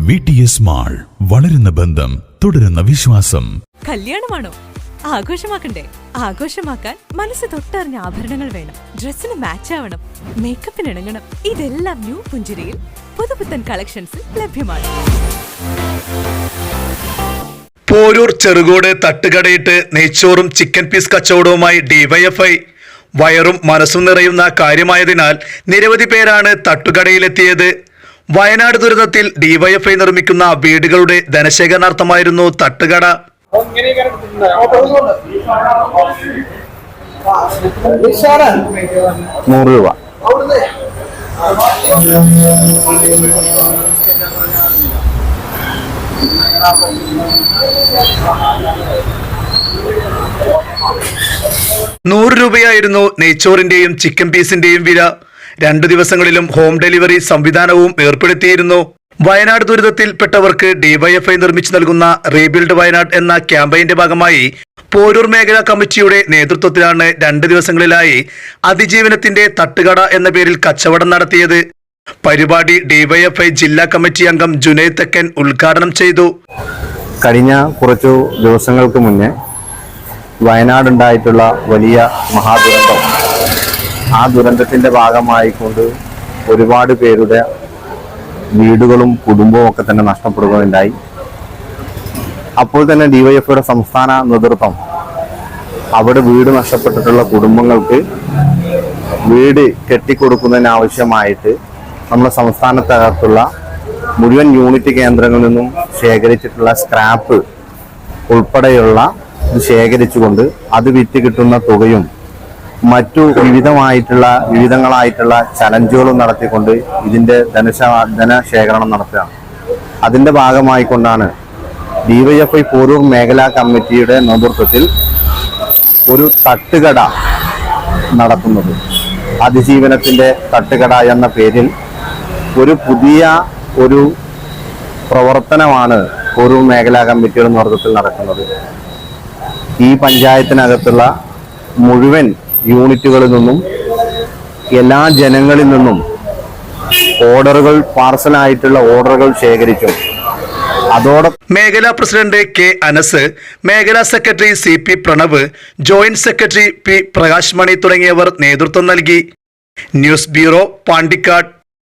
V T S mall വളരുന്ന ബന്ധം തുടരുന്ന വിശ്വാസം. കല്യാണമാണോ? ആഘോഷമാക്കണ്ടേ? ആഘോഷമാക്കാൻ മനസ്സ് തൊട്ടറിഞ്ഞ ആഭരണങ്ങൾ വേണം. ഡ്രസ്സിന് മാച്ച് ആവണം. മേക്കപ്പിന് ഇണങ്ങണം. ഇതെല്ലാം ന്യൂ പുഞ്ചിരിയിൽ പുതുപുത്തൻ കളക്ഷൻസിൽ ലഭ്യമാണ്. പോരൂർ ചെറുകോട് തട്ടുകടയിട്ട് നെയ്ച്ചോറും ചിക്കൻ പീസ് കച്ചവടവുമായി ഡിവൈഎഫ്ഐ വയറും മനസ്സും നിറയുന്ന കാര്യമായതിനാൽ നിരവധി പേരാണ് തട്ടുകടയിലെത്തിയത്. വയനാട് ദുരന്തത്തിൽ ഡിവൈഎഫ്ഐ നിർമ്മിക്കുന്ന വീടുകളുടെ ധനശേഖരണാർത്ഥമായിരുന്നു തട്ടുകട. നൂറ് രൂപ. നൂറ് രൂപയായിരുന്നു നെയ്ച്ചോറിന്റെയും ചിക്കൻ പീസിന്റെയും വില. രണ്ടു ദിവസങ്ങളിലും ഹോം ഡെലിവറി സംവിധാനവും ഏർപ്പെടുത്തിയിരുന്നു. വയനാട് ദുരിതത്തിൽപ്പെട്ടവർക്ക് ഡിവൈഎഫ്ഐ നിർമ്മിച്ചു നൽകുന്ന റീബിൽഡ് വയനാട് എന്ന ക്യാമ്പയിന്റെ ഭാഗമായി പോരൂർ മേഖലാ കമ്മിറ്റിയുടെ നേതൃത്വത്തിലാണ് രണ്ട് ദിവസങ്ങളിലായി അതിജീവനത്തിന്റെ തട്ടുകട എന്ന പേരിൽ കച്ചവടം നടത്തിയത്. പരിപാടി ഡിവൈഎഫ്ഐ ജില്ലാ കമ്മിറ്റി അംഗം ജുനൈദ് തെക്കൻ ഉദ്ഘാടനം ചെയ്തു. കഴിഞ്ഞ കുറച്ചു ദിവസങ്ങൾക്ക് മുന്നേ വയനാടുണ്ടായിട്ടുള്ള വലിയ മഹാദുരന്തം. ആ ദുരന്തത്തിന്റെ ഭാഗമായിക്കൊണ്ട് ഒരുപാട് പേരുടെ വീടുകളും കുടുംബവും ഒക്കെ തന്നെ നഷ്ടപ്പെടുകയുണ്ടായി. അപ്പോൾ തന്നെ ഡിവൈഎഫ്ഐയുടെ സംസ്ഥാന നേതൃത്വം അവിടെ വീട് നഷ്ടപ്പെട്ടിട്ടുള്ള കുടുംബങ്ങൾക്ക് വീട് കെട്ടിക്കൊടുക്കുന്നതിനാവശ്യമായിട്ട് നമ്മുടെ സംസ്ഥാനത്തകത്തുള്ള മുഴുവൻ യൂണിറ്റ് കേന്ദ്രങ്ങളിൽ നിന്നും ശേഖരിച്ചിട്ടുള്ള സ്ക്രാപ്പ് ഉൾപ്പെടെയുള്ള ഇത് ശേഖരിച്ചുകൊണ്ട് അത് വിറ്റ് കിട്ടുന്ന തുകയും മറ്റു വിവിധമായിട്ടുള്ള വിവിധങ്ങളായിട്ടുള്ള ചലഞ്ചുകളും നടത്തിക്കൊണ്ട് ഇതിന്റെ ധനശ ധനശേഖരണം നടത്തുകയാണ്. അതിന്റെ ഭാഗമായിക്കൊണ്ടാണ് ഡിവൈഎഫ്ഐ പോരൂർ മേഖലാ കമ്മിറ്റിയുടെ നേതൃത്വത്തിൽ ഒരു തട്ടുകട നടത്തുന്നത്. അതിജീവനത്തിന്റെ തട്ടുകട എന്ന പേരിൽ ഒരു പുതിയ ഒരു പ്രവർത്തനമാണ് ഒരു മേഖലാ കമ്മിറ്റിയുടെ നേതൃത്വത്തിൽ നടക്കുന്നത്. ഈ പഞ്ചായത്തിനകത്തുള്ള മുഴുവൻ യൂണിറ്റുകളിൽ നിന്നും എല്ലാ ജനങ്ങളിൽ നിന്നും ഓർഡറുകൾ പാർസലായിട്ടുള്ള ഓർഡറുകൾ ശേഖരിച്ചു. അതോടെ മേഖലാ പ്രസിഡന്റ് കെ അനസ് മേഖലാ secretary C P Pranav joint secretary P Prakash Mani തുടങ്ങിയവർ നേതൃത്വം നൽകി. News bureau Pandikkad.